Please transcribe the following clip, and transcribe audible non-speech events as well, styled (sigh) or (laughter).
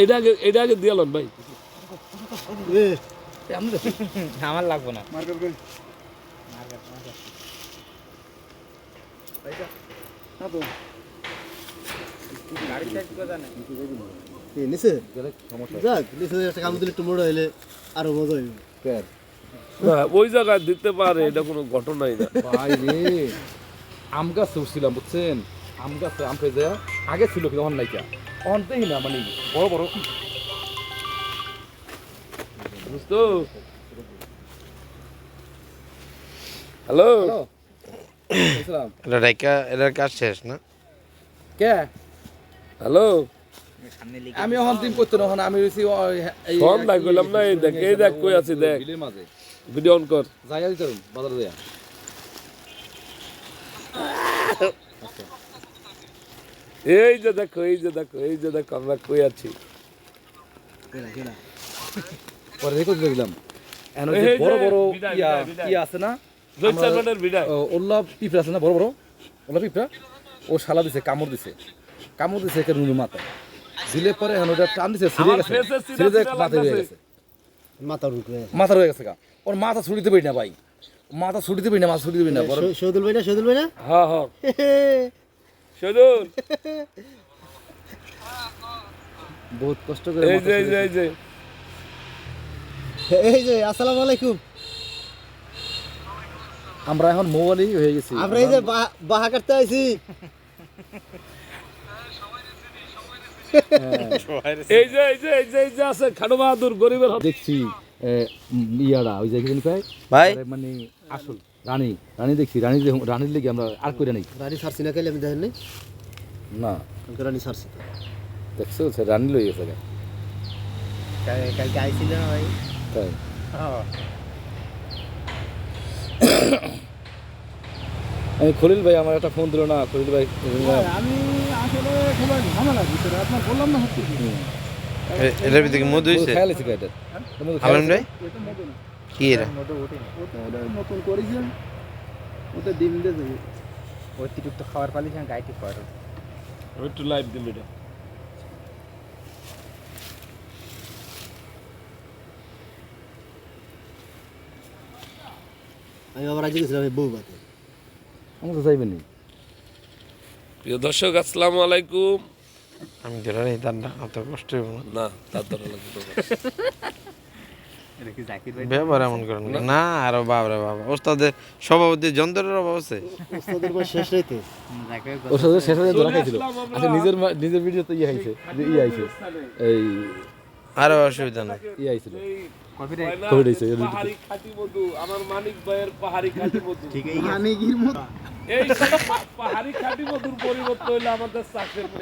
এটা আগে এটা আগে আমার লাগবে না ওই জায়গায় দিতে পারে এটা কোনো ঘটনাই না আম গাছ উঠছিলাম বুঝছেন? আম গাছে আম পেয়ে আগে ছিল কিন্তু অন নাইকা? অনতেই না মানে বড় বড়। বুঝতো? হ্যালো? এটা রাইকা এটার কাজ শেষ না? কে? হ্যালো? আমি দিন করতে না আমি রয়েছি এই ফোন না করলাম না এই দেখ এই দেখ কই আছি দেখ। ভিডিও অন কর। যাইয়া দিতে পারুন বাজারে যাইয়া এই যে দেখো এই যে দেখো এই যে দেখো আমরা কই আছি? (laughs) পরে রেকর্ড দেখলাম বড় বড় ইয়া। ইয়া আছে না ওল্লা পিঁপড়া আছে না বড় বড়? ওল্লা পিঁপড়া? ও শালা দিছে কামড় দিছে। কামড় দিছে একে নুনু মাথায়। দিলে পরে এখন ওটা টান দিছে ছিঁড়ে গেছে। ছিঁড়ে মাথায় রয়ে গেছে। মাথা রুকরে মাথা রয়ে গেছে গা। ওর মাথা ছুটিতে পারি না ভাই। মাথা ছুটি পারি না মাথা ছুটিতে পারি না বড় শহীদুল ভাই না শহীদুল ভাই না? হ্যাঁ হ্যাঁ। (laughs) সদুল বহুত কষ্ট করে এই যে এই যে এই যে। এই যে আসসালামু আলাইকুম। আমরা এখন মোবাইলই হয়ে গেছি। আমরা এই যে বা- বাহা কাটতে আইছি। এই যে এই যে এই যে এই যে আছে খাটো বাহাদুর গরিবের দেখছি ইয়ারা ওই যে কি ভাই। মানে আসল রানী রানী দেখছি রানী রানীর লেগে আমরা আর করে নাই। রানী সারছি না আমি দেখেন নাই? না। তো রানী সারছি তো। দেখছ সে রানী লই গেছে। কালকে আইছিল না ভাই? তাই? আমি খলিল ভাই আমার একটা ফোন দিল না খলিল ভাই আমি আসলে সবাই ঝামেলা ভিতরে আপনার বললাম না হচ্ছে এটার ভিতরে মধু হয়েছে খেয়াল আছে এটা। হালাম ভাই? এটা না। কি ওটা ওটা নতুন করেছে ওটা ডিম দিয়ে অতিরিক্ত খাবার গাইটি খাওয়ার আমি একটু লাইভ দিম এটা আমি আবার আজকে গেছিলাম বউ বাতে আমি তো চাইবেন প্রিয় দর্শক আসসালামু আলাইকুম। আমি ধরে নেই তার না অত কষ্ট না। না তার ধরা লাগবে। (laughs) ব্যবহার এমন করেন না। না আরও বাবরে বাবা ওস্তাদের সভাপতি যন্ত্রের অভাব আছে। ওস্তাদের শেষ রাইতে সাথে শেষ ধরা খাইছিল। আচ্ছা নিজের নিজের ইয়ে আইছে ইয়ে আইছে এই আরও অসুবিধা নেই। ইয়ে আইছিল এই কফি না, খবর হয়েছে, এর পাহাড়ি খাঁটি মধু আমার মানিক ভাইয়ের পাহাড়ি খাঁটি মধু। ঠিক এই হানিগির মতো। এই পাহাড়ি খাঁটি মধুর পরিবর্তন হইল আমাদের চাষের